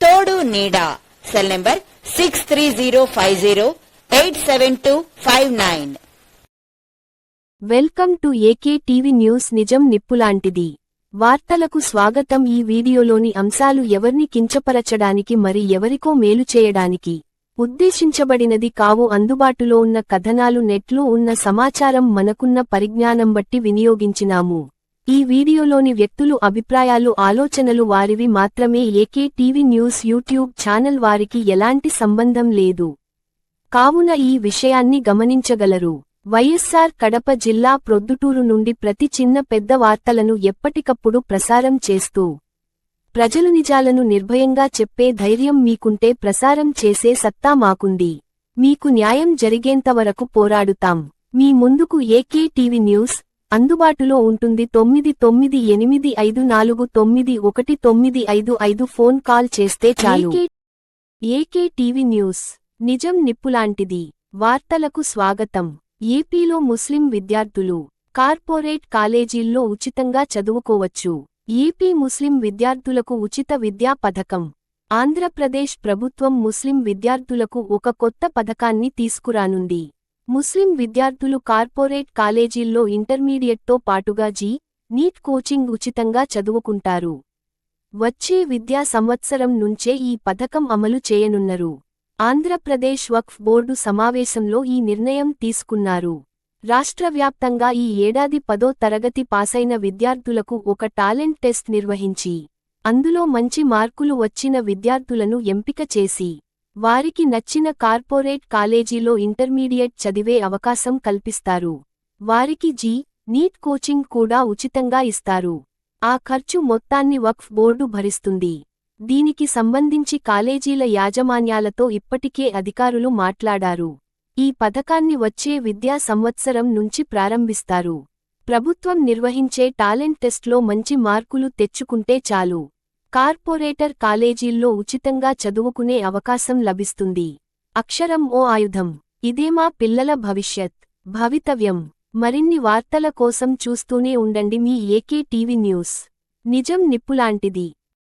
తోడు నీడ. Cell number six three zero five zero eight seven two five nine welcome to AK TV news నిజం నిప్పులాంటిది. వార్తలకు స్వాగతం ఈ వీడియోలోని అంశాలు ఎవర్ని కించపరచడానికి మరి ఎవరికో మేలు చేయడానికి. ఉద్దేశించబడినది కావు అందుబాటులో ఉన్న కథనాలు నెట్లో ఉన్న సమాచారం మనకున్న పరిజ్ఞానం బట్టి వినియోగించినాము. ఈ వీడియోలోని వ్యక్తులు అభిప్రాయాలు ఆలోచనలు వారివి మాత్రమే. AK TV news YouTube channel వారికి ఎలాంటి సంబంధం లేదు. కావున ఈ విషయాన్ని గమనించగలరు. వైఎస్సార్ కడప జిల్లా ప్రొద్దుటూరు నుండి ప్రతి చిన్న పెద్ద వార్తలను ఎప్పటికప్పుడు ప్రసారం చేస్తూ ప్రజలు నిజాలను నిర్భయంగా చెప్పే ధైర్యం మీకుంటే ప్రసారం చేసే సత్తా మాకుంది. మీకు న్యాయం జరిగేంతవరకు పోరాడుతాం. మీ ముందుకు ఏకే టీవీ న్యూస్ అందుబాటులో ఉంటుంది తొమ్మిది తొమ్మిది ఎనిమిది ఐదు నాలుగు తొమ్మిది ఒకటి తొమ్మిది ఐదు ఐదు ఫోన్ కాల్ చేస్తే చాలు. ఏకే టీవీ న్యూస్ నిజం నిప్పులాంటిది. వార్తలకు స్వాగతం. ఏపీలో ముస్లిం విద్యార్థులు కార్పొరేట్ కాలేజీల్లో ఉచితంగా చదువుకోవచ్చు. ఏపీ ముస్లిం విద్యార్థులకు ఉచిత విద్యా పథకం. ఆంధ్రప్రదేశ్ ప్రభుత్వం ముస్లిం విద్యార్థులకు ఒక కొత్త పథకాన్ని తీసుకురానుంది. ముస్లిం విద్యార్థులు కార్పొరేట్ కాలేజీల్లో ఇంటర్మీడియట్తో పాటుగా జీ నీట్ కోచింగ్ ఉచితంగా చదువుకుంటారు. వచ్చే విద్యా సంవత్సరం నుంచే ఈ పథకం అమలు చేయనున్నరు. ఆంధ్రప్రదేశ్ వక్ఫ్ బోర్డు సమావేశంలో ఈ నిర్ణయం తీసుకున్నారు. రాష్ట్ర వ్యాప్తంగా ఈ ఏడాది పదో తరగతి పాసైన విద్యార్థులకు ఒక టాలెంట్ టెస్ట్ నిర్వహించి అందులో మంచి మార్కులు వచ్చిన విద్యార్థులను ఎంపిక చేసి వారికి నచ్చిన కార్పొరేట్ కాలేజీలో ఇంటర్మీడియట్ చదివే అవకాశం కల్పిస్తారు. వారికి జీ నీట్ కోచింగ్ కూడా ఉచితంగా ఇస్తారు. ఆ ఖర్చు మొత్తాన్ని వక్ఫ్ బోర్డు భరిస్తుంది. దీనికి సంబంధించి కాలేజీల యాజమాన్యాలతో ఇప్పటికే అధికారులు మాట్లాడారు. ఈ పథకాన్ని వచ్చే విద్యా సంవత్సరం నుంచి ప్రారంభిస్తారు. ప్రభుత్వం నిర్వహించే టాలెంట్ టెస్ట్లో మంచి మార్కులు తెచ్చుకుంటే చాలు. కార్పొరేటర్ కాలేజీల్లో ఉచితంగా చదువుకునే అవకాశం లభిస్తుంది. అక్షరం ఓ ఆయుధం. ఇదేమా పిల్లల భవిష్యత్? భవితవ్యం. మరిన్ని వార్తల కోసం చూస్తూనే ఉండండి మీ ఏకే టీవీ న్యూస్. నిజం నిప్పులాంటిది.